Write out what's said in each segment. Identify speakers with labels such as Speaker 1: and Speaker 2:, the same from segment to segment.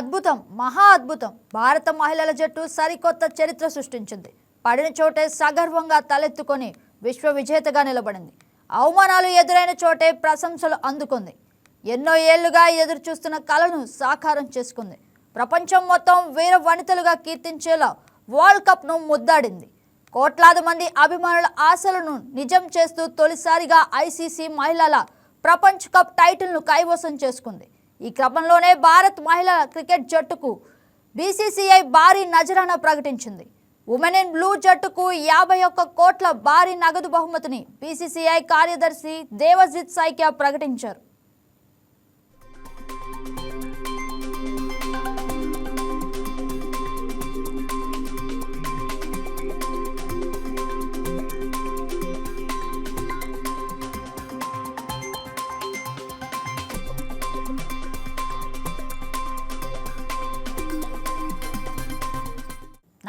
Speaker 1: అద్భుతం మహా అద్భుతం. భారత మహిళల జట్టు సరికొత్త చరిత్ర సృష్టించింది. పడిన చోటే సగర్వంగా తలెత్తుకొని విశ్వ విజేతగా నిలబడింది. అవమానాలు ఎదురైన చోటే ప్రశంసలు అందుకుంది. ఎన్నో ఏళ్ళుగా ఎదురుచూస్తున్న కళను సాకారం చేసుకుంది. ప్రపంచం మొత్తం వీర వనితలుగా కీర్తించేలా వరల్డ్ కప్ను ముద్దాడింది. కోట్లాది మంది అభిమానుల ఆశలను నిజం చేస్తూ తొలిసారిగా ఐసీసీ మహిళల ప్రపంచ కప్ టైటిల్ను కైవసం చేసుకుంది. ఈ క్రమంలోనే భారత్ మహిళల క్రికెట్ జట్టుకు బీసీసీఐ భారీ నజరాన ప్రకటించింది. ఉమెన్ ఇన్ బ్లూ జట్టుకు యాభై ఒక్క కోట్ల భారీ నగదు బహుమతిని బీసీసీఐ కార్యదర్శి దేవజిత్ సైక్యా ప్రకటించారు.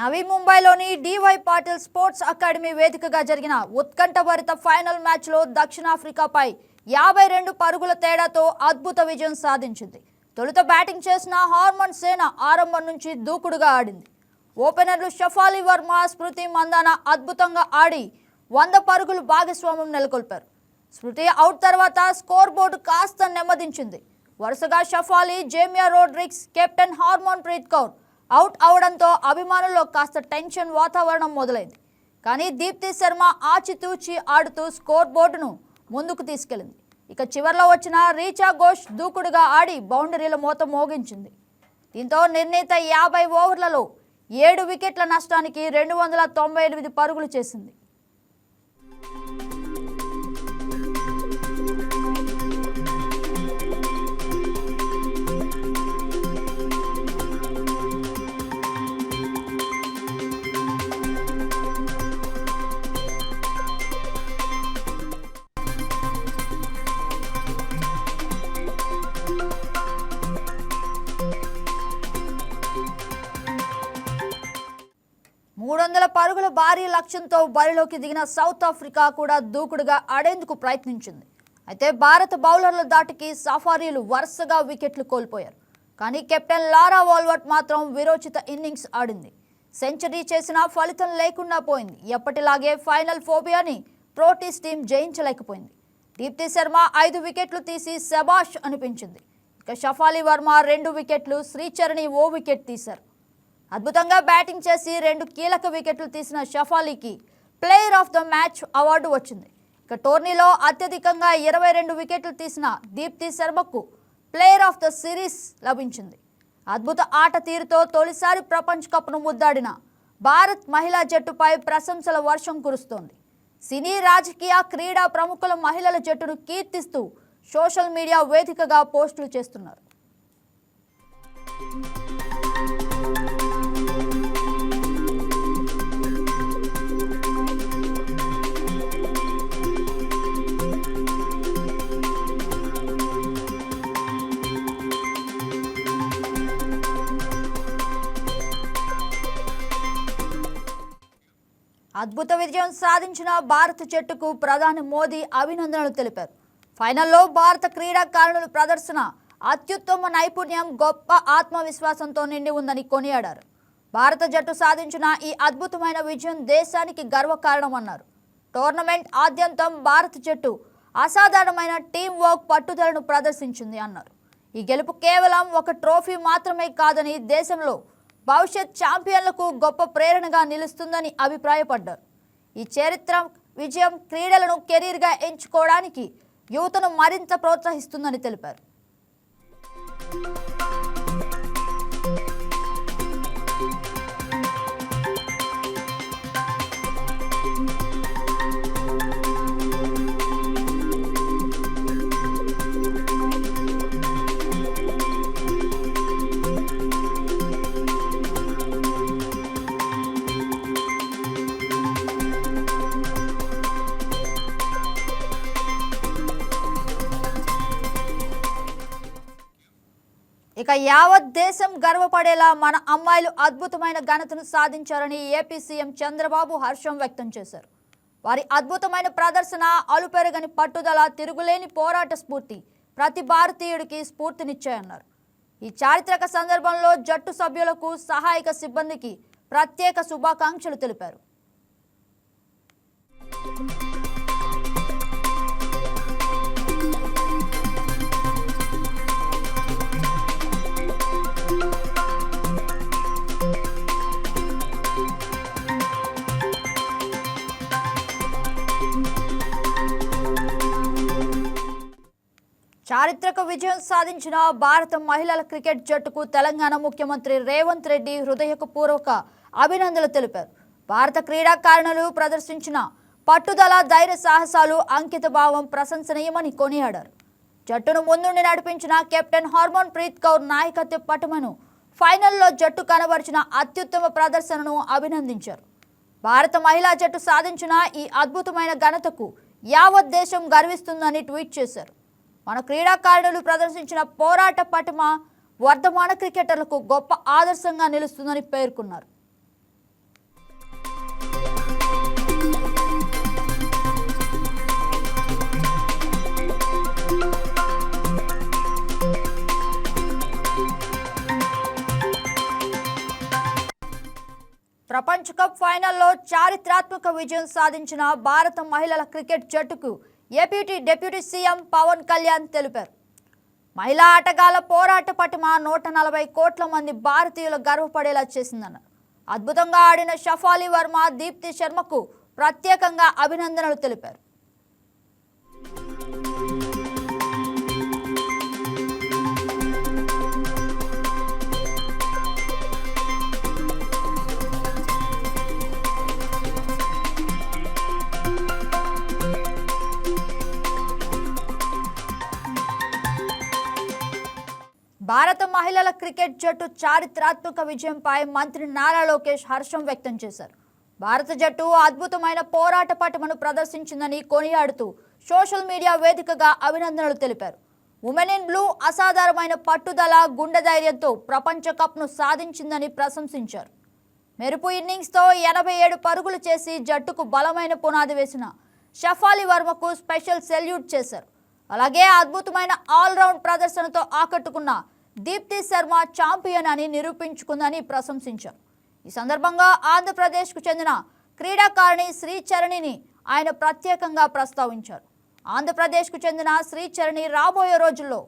Speaker 1: నవీ ముంబైలోని డివై పాటిల్ స్పోర్ట్స్ అకాడమీ వేదికగా జరిగిన ఉత్కంఠభరిత ఫైనల్ మ్యాచ్లో దక్షిణాఫ్రికాపై యాభై రెండు పరుగుల తేడాతో అద్భుత విజయం సాధించింది. తొలుత బ్యాటింగ్ చేసిన హార్మోన్ సేన ఆరంభం నుంచి దూకుడుగా ఆడింది. ఓపెనర్లు షఫాలి వర్మ స్మృతి మందాన అద్భుతంగా ఆడి వంద పరుగులు భాగస్వామ్యం నెలకొల్పారు. స్మృతి అవుట్ తర్వాత స్కోర్ బోర్డు కాస్త నెమ్మదించింది. వరుసగా Shafali Jemimah Rodrigues captain Harmanpreet Kaur out అవడంతో అభిమానుల్లో కాస్త టెన్షన్ వాతావరణం మొదలైంది. కానీ దీప్తి శర్మ ఆచితూచి ఆడుతూ స్కోర్ బోర్డును ముందుకు తీసుకెళ్ళింది ఇక చివర్లో వచ్చిన రీచా ఘోష్ దూకుడుగా ఆడి బౌండరీల మూత మోగించింది. దీంతో నిర్ణీత యాభై ఓవర్లలో ఏడు వికెట్ల నష్టానికి రెండు వందల తొంభై ఎనిమిది పరుగులు చేసింది. మూడు వందల పరుగుల భారీ లక్ష్యంతో బరిలోకి దిగిన సౌత్ ఆఫ్రికా కూడా దూకుడుగా ఆడేందుకు ప్రయత్నించింది. అయితే భారత బౌలర్ల దాటికి సఫారీలు వరుసగా వికెట్లు కోల్పోయారు. కానీ కెప్టెన్ లారా వాల్వర్ట్ మాత్రం విరోచిత ఇన్నింగ్స్ ఆడింది. సెంచరీ చేసినా ఫలితం లేకుండా పోయింది. ఎప్పటిలాగే ఫైనల్ ఫోబియాని ప్రోటీస్ టీం జయించలేకపోయింది. దీప్తి శర్మ ఐదు వికెట్లు తీసి శబాష్ అనిపించింది. ఇక షఫాలి వర్మ రెండు వికెట్లు శ్రీచరణి ఓ వికెట్ తీశారు. అద్భుతంగా బ్యాటింగ్ చేసి రెండు కీలక వికెట్లు తీసిన షఫాలీకి player of the match award వచ్చింది. ఇక టోర్నీలో అత్యధికంగా ఇరవై రెండు వికెట్లు తీసిన దీప్తి శర్మకు ప్లేయర్ ఆఫ్ ద సిరీస్ లభించింది. అద్భుత ఆట తీరుతో తొలిసారి ప్రపంచ కప్ను ముద్దాడిన భారత్ మహిళా జట్టుపై ప్రశంసల వర్షం కురుస్తోంది. సినీ రాజకీయ క్రీడా ప్రముఖుల మహిళల జట్టును కీర్తిస్తూ సోషల్ మీడియా వేదికగా పోస్టులు చేస్తున్నారు. అద్భుత విజయం సాధించిన భారత జట్టుకు ప్రధాని మోదీ అభినందనలు తెలిపారు. ఫైనల్లో భారత క్రీడాకారుల ప్రదర్శన అత్యుత్తమ నైపుణ్యం గొప్ప ఆత్మవిశ్వాసంతో నిండి ఉందని కొనియాడారు. భారత జట్టు సాధించిన ఈ అద్భుతమైన విజయం దేశానికి గర్వకారణమన్నారు టోర్నమెంట్ ఆద్యంతం భారత జట్టు అసాధారణమైన టీం వర్క్ పట్టుదలను ప్రదర్శించింది అన్నారు. ఈ గెలుపు కేవలం ఒక ట్రోఫీ మాత్రమే కాదని దేశంలో భవిష్యత్ ఛాంపియన్లకు గొప్ప ప్రేరణగా నిలుస్తుందని అభిప్రాయపడ్డారు. ఈ చరిత్ర విజయం క్రీడలను కెరీర్గా ఎంచుకోవడానికి యువతను మరింత ప్రోత్సహిస్తుందని తెలిపారు. ఇక యావత్ దేశం గర్వపడేలా మన అమ్మాయిలు అద్భుతమైన ఘనతను సాధించారని ఏపీ సీఎం చంద్రబాబు హర్షం వ్యక్తం చేశారు. వారి అద్భుతమైన ప్రదర్శన అలుపెరగని పట్టుదల తిరుగులేని పోరాట స్ఫూర్తి ప్రతి భారతీయుడికి స్ఫూర్తినిచ్చాయన్నారు. ఈ చారిత్రక సందర్భంలో జట్టు సభ్యులకు సహాయక సిబ్బందికి ప్రత్యేక శుభాకాంక్షలు తెలిపారు. చారిత్రక విజయం సాధించిన భారత మహిళల క్రికెట్ జట్టుకు తెలంగాణ ముఖ్యమంత్రి రేవంత్ రెడ్డి హృదయపూర్వక అభినందనలు తెలిపారు. భారత క్రీడాకారుణులు ప్రదర్శించిన పట్టుదల ధైర్య సాహసాలు అంకిత భావం ప్రశంసనీయమని కొనియాడారు. జట్టును ముందుండి నడిపించిన కెప్టెన్ హార్మోన్ ప్రీత్ కౌర్ నాయకత్వ పటుమను ఫైనల్లో జట్టు కనబరిచిన అత్యుత్తమ ప్రదర్శనను అభినందించారు. భారత మహిళా జట్టు సాధించిన ఈ అద్భుతమైన ఘనతకు యావత్ దేశం గర్విస్తుందని ట్వీట్ చేశారు. మన క్రీడాకారులు ప్రదర్శించిన పోరాట పటిమ వర్ధమాన క్రికెటర్లకు గొప్ప ఆదర్శంగా నిలుస్తుందని పేర్కొన్నారు. ప్రపంచ కప్ ఫైనల్లో చారిత్రాత్మక విజయం సాధించిన భారత మహిళల క్రికెట్ జట్టుకు APT deputy CM Pawan Kalyan తెలిపారు. మహిళా ఆటగాళ్ళ పోరాట పటిమ నూట నలభై కోట్ల మంది భారతీయులు గర్వపడేలా చేసిందన్నారు. అద్భుతంగా ఆడిన షఫాలి వర్మ దీప్తి శర్మకు ప్రత్యేకంగా అభినందనలు తెలిపారు. భారత మహిళల క్రికెట్ జట్టు చారిత్రాత్మక విజయంపై మంత్రి నారా లోకేష్ హర్షం వ్యక్తం చేశారు. భారత జట్టు అద్భుతమైన పోరాట పటమును ప్రదర్శించిందని కొనియాడుతూ సోషల్ మీడియా వేదికగా అభినందనలు తెలిపారు. ఉమెన్ ఇన్ బ్లూ అసాధారణమైన పట్టుదల గుండె ధైర్యంతో ప్రపంచ కప్ను సాధించిందని ప్రశంసించారు. మెరుపు ఇన్నింగ్స్తో ఎనభై ఏడు పరుగులు చేసి జట్టుకు బలమైన పునాది వేసిన షఫాలి వర్మకు స్పెషల్ సెల్యూట్ చేశారు. అలాగే అద్భుతమైన ఆల్రౌండ్ ప్రదర్శనతో ఆకట్టుకున్న దీప్తి శర్మ ఛాంపియన్ అని నిరూపించుకుందని ప్రశంసించారు. ఈ సందర్భంగా ఆంధ్రప్రదేశ్కు చెందిన క్రీడాకారిణి శ్రీచరణిని ఆయన ప్రత్యేకంగా ప్రస్తావించారు. ఆంధ్రప్రదేశ్కు చెందిన శ్రీచరణి రాబోయే రోజుల్లో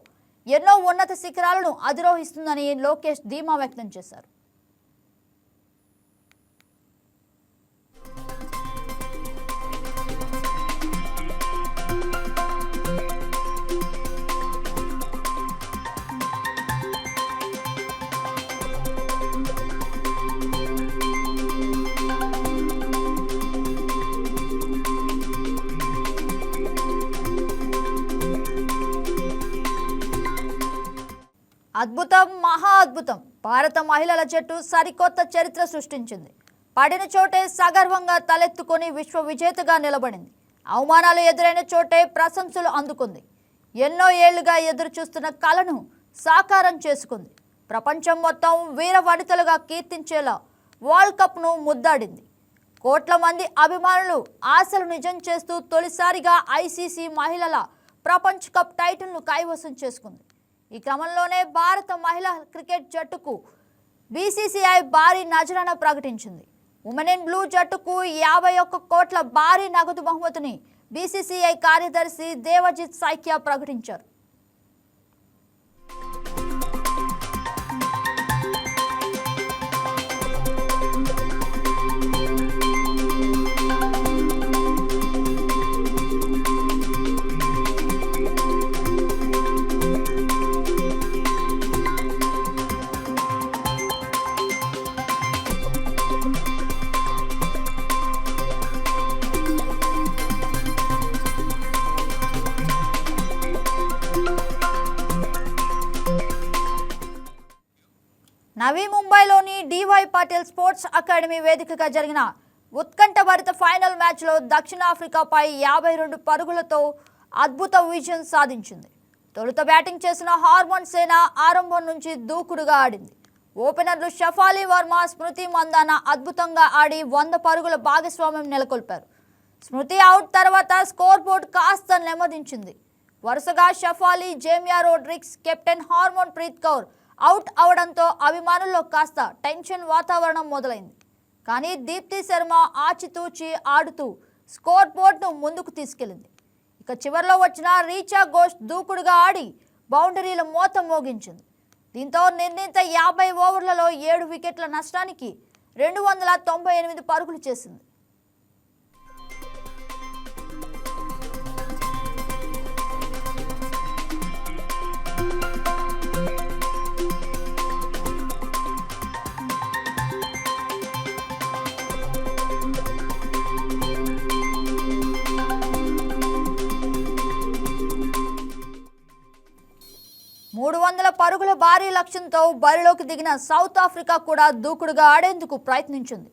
Speaker 1: ఎన్నో ఉన్నత శిఖరాలను అధిరోహిస్తుందని లోకేష్ ధీమా వ్యక్తం చేశారు. అద్భుతం మహా అద్భుతం. భారత మహిళల జట్టు సరికొత్త చరిత్ర సృష్టించింది. పడిన చోటే సగర్వంగా తలెత్తుకొని విశ్వ విజేతగా నిలబడింది. అవమానాలు ఎదురైన చోటే ప్రశంసలు అందుకుంది. ఎన్నో ఏళ్ళుగా ఎదురు చూస్తున్న కళను సాకారం చేసుకుంది. ప్రపంచం మొత్తం వీర వనితలుగా కీర్తించేలా వరల్డ్ కప్ను ముద్దాడింది. కోట్ల మంది అభిమానులు ఆశలు నిజం చేస్తూ తొలిసారిగా ఐసీసీ మహిళల ప్రపంచ కప్ టైటిల్ను కైవసం చేసుకుంది. ఈ క్రమంలోనే భారత మహిళా క్రికెట్ జట్టుకు బీసీసీఐ భారీ నజరాన ప్రకటించింది. ఉమెన్ ఇన్ బ్లూ జట్టుకు యాభై ఒక్క కోట్ల భారీ నగదు బహుమతిని బీసీసీఐ కార్యదర్శి దేవజిత్ సైక్య ప్రకటించారు. ముంబైలోని డివై పాటిల్ స్పోర్ట్స్ అకాడమీ వేదికగా జరిగిన ఉత్కంఠభరిత ఫైనల్ మ్యాచ్లో దక్షిణాఫ్రికాపై యాభై రెండు పరుగులతో అద్భుత విజయం సాధించింది. తొలుత బ్యాటింగ్ చేసిన హార్మోన్ సేన ఆరంభం నుంచి దూకుడుగా ఆడింది. ఓపెనర్లు షఫాలి వర్మ స్మృతి మందాన అద్భుతంగా ఆడి వంద పరుగుల భాగస్వామ్యం నెలకొల్పారు. స్మృతి అవుట్ తర్వాత స్కోర్ బోర్డు కాస్త నెమ్మదించింది. వరుసగా Shafali Jemimah Rodrigues captain Harmanpreet Kaur out అవడంతో అభిమానుల్లో కాస్త టెన్షన్ వాతావరణం మొదలైంది. కానీ దీప్తి శర్మ ఆచితూచి ఆడుతూ స్కోర్ బోర్డును ముందుకు తీసుకెళ్ళింది ఇక చివరిలో వచ్చిన రీచా ఘోష్ దూకుడుగా ఆడి బౌండరీల మోత మోగించింది. దీంతో నిర్ణీత యాభై ఓవర్లలో ఏడు వికెట్ల నష్టానికి రెండు వందల తొంభై ఎనిమిది పరుగులు చేసింది. పరుగుల భారీ లక్ష్యంతో బరిలోకి దిగిన సౌత్ ఆఫ్రికా కూడా దూకుడుగా ఆడేందుకు ప్రయత్నించింది.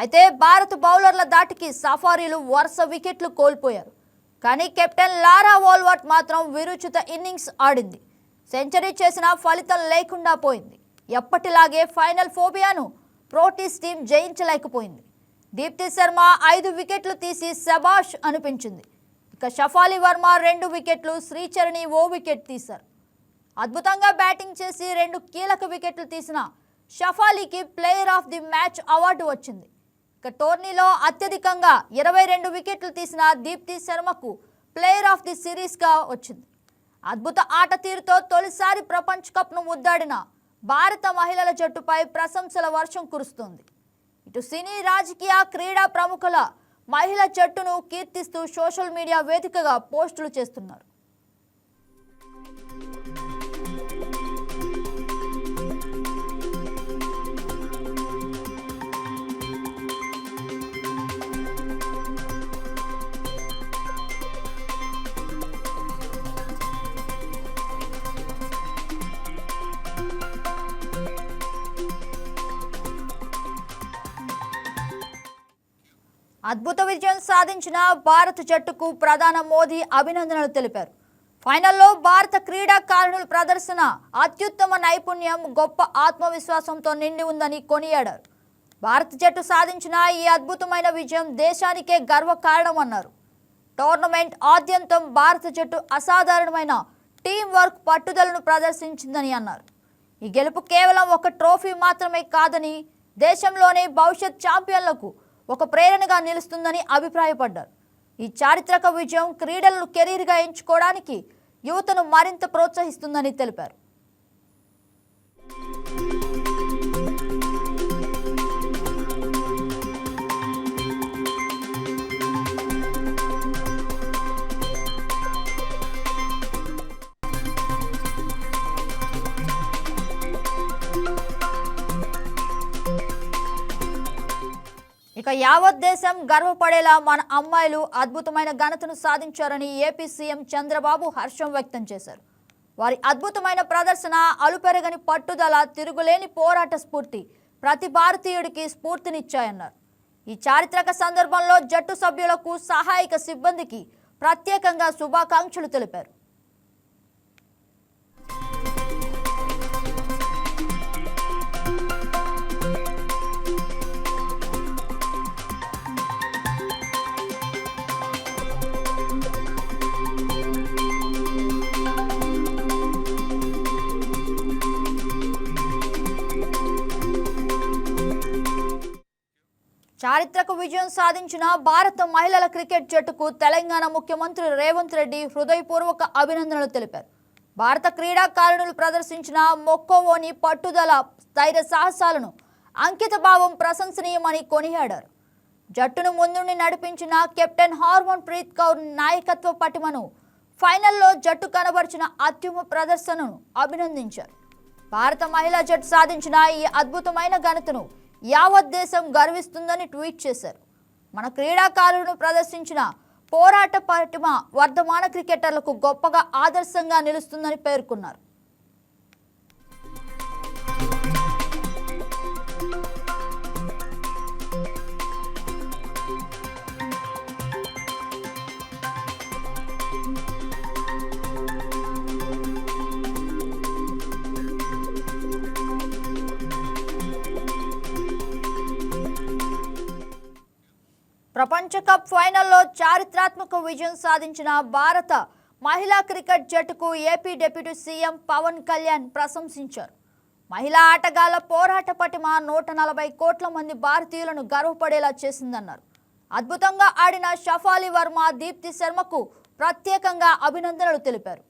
Speaker 1: అయితే భారత్ బౌలర్ల దాటికి సఫారీలు వరుస వికెట్లు కోల్పోయారు. కానీ కెప్టెన్ లారా వోల్వర్ట్ మాత్రం విరుచిత ఇన్నింగ్స్ ఆడింది. సెంచరీ చేసిన ఫలితం లేకుండా పోయింది. ఎప్పటిలాగే ఫైనల్ ఫోబియాను ప్రోటీస్ టీం జయించలేకపోయింది. దీప్తి శర్మ ఐదు వికెట్లు తీసి శబాష్ అనిపించింది. ఇక షఫాలి వర్మ రెండు వికెట్లు శ్రీచరణి ఓ వికెట్ తీశారు. అద్భుతంగా బ్యాటింగ్ చేసి రెండు కీలక వికెట్లు తీసిన షఫాలీకి player of the match award వచ్చింది. ఇక టోర్నీలో అత్యధికంగా ఇరవై రెండు వికెట్లు తీసిన దీప్తి శర్మకు ప్లేయర్ ఆఫ్ ది సిరీస్గా వచ్చింది. అద్భుత ఆట తీరుతో తొలిసారి ప్రపంచ కప్ను ముద్దాడిన భారత మహిళల జట్టుపై ప్రశంసల వర్షం కురుస్తుంది. ఇటు సినీ రాజకీయ క్రీడా ప్రముఖుల మహిళ జట్టును కీర్తిస్తూ సోషల్ మీడియా వేదికగా పోస్టులు చేస్తున్నారు. అద్భుత విజయం సాధించిన భారత జట్టుకు ప్రధాన మోదీ అభినందనలు తెలిపారు. ఫైనల్లో భారత క్రీడాకారుణుల ప్రదర్శన అత్యుత్తమ నైపుణ్యం గొప్ప ఆత్మవిశ్వాసంతో నిండి ఉందని కొనియాడారు. భారత జట్టు సాధించిన ఈ అద్భుతమైన విజయం దేశానికే గర్వకారణమన్నారు టోర్నమెంట్ ఆద్యంతం భారత జట్టు అసాధారణమైన టీం వర్క్ పట్టుదలను ప్రదర్శించిందని అన్నారు. ఈ గెలుపు కేవలం ఒక ట్రోఫీ మాత్రమే కాదని దేశంలోని భవిష్యత్ ఛాంపియన్లకు ఒక ప్రేరణగా నిలుస్తుందని అభిప్రాయపడ్డారు. ఈ చారిత్రక విజయం క్రీడలను కెరీర్గా ఎంచుకోవడానికి యువతను మరింత ప్రోత్సహిస్తుందని తెలిపారు. ఇక యావత్ దేశం గర్వపడేలా మన అమ్మాయిలు అద్భుతమైన ఘనతను సాధించారని ఏపీ సీఎం చంద్రబాబు హర్షం వ్యక్తం చేశారు. వారి అద్భుతమైన ప్రదర్శన అలుపెరగని పట్టుదల తిరుగులేని పోరాట స్ఫూర్తి ప్రతి భారతీయుడికి స్ఫూర్తినిచ్చాయన్నారు. ఈ చారిత్రక సందర్భంలో జట్టు సభ్యులకు సహాయక సిబ్బందికి ప్రత్యేకంగా శుభాకాంక్షలు తెలిపారు. చారిత్రక విజయం సాధించిన భారత మహిళల క్రికెట్ జట్టుకు తెలంగాణ ముఖ్యమంత్రి రేవంత్ రెడ్డి హృదయపూర్వక అభినందనలు తెలిపారు. భారత క్రీడాకారుణులు ప్రదర్శించిన మొక్కోవోని పట్టుదల స్థైర్య సాహసాలను అంకితభావం ప్రశంసనీయమని కొనియాడారు. జట్టును ముందుండి నడిపించిన కెప్టెన్ హార్మోన్ ప్రీత్ కౌర్ నాయకత్వ పటిమను ఫైనల్లో జట్టు కనబరిచిన అత్యుమ ప్రదర్శనను అభినందించారు. భారత మహిళా జట్టు సాధించిన ఈ అద్భుతమైన ఘనతను యావత్ దేశం గర్విస్తుందని ట్వీట్ చేశారు. మన క్రీడాకారులను ప్రదర్శించిన పోరాట పటిమ వర్ధమాన క్రికెటర్లకు గొప్పగా ఆదర్శంగా నిలుస్తుందని పేర్కొన్నారు. ప్రపంచ కప్ ఫైనల్లో చారిత్రాత్మక విజయం సాధించిన భారత మహిళా క్రికెట్ జట్టుకు AP deputy CM Pawan Kalyan ప్రశంసించారు. మహిళా ఆటగాళ్ళ పోరాట పటిమ నూట నలభై కోట్ల మంది భారతీయులను గర్వపడేలా చేసిందన్నారు. అద్భుతంగా ఆడిన షఫాలి వర్మ దీప్తి శర్మకు ప్రత్యేకంగా అభినందనలు తెలిపారు.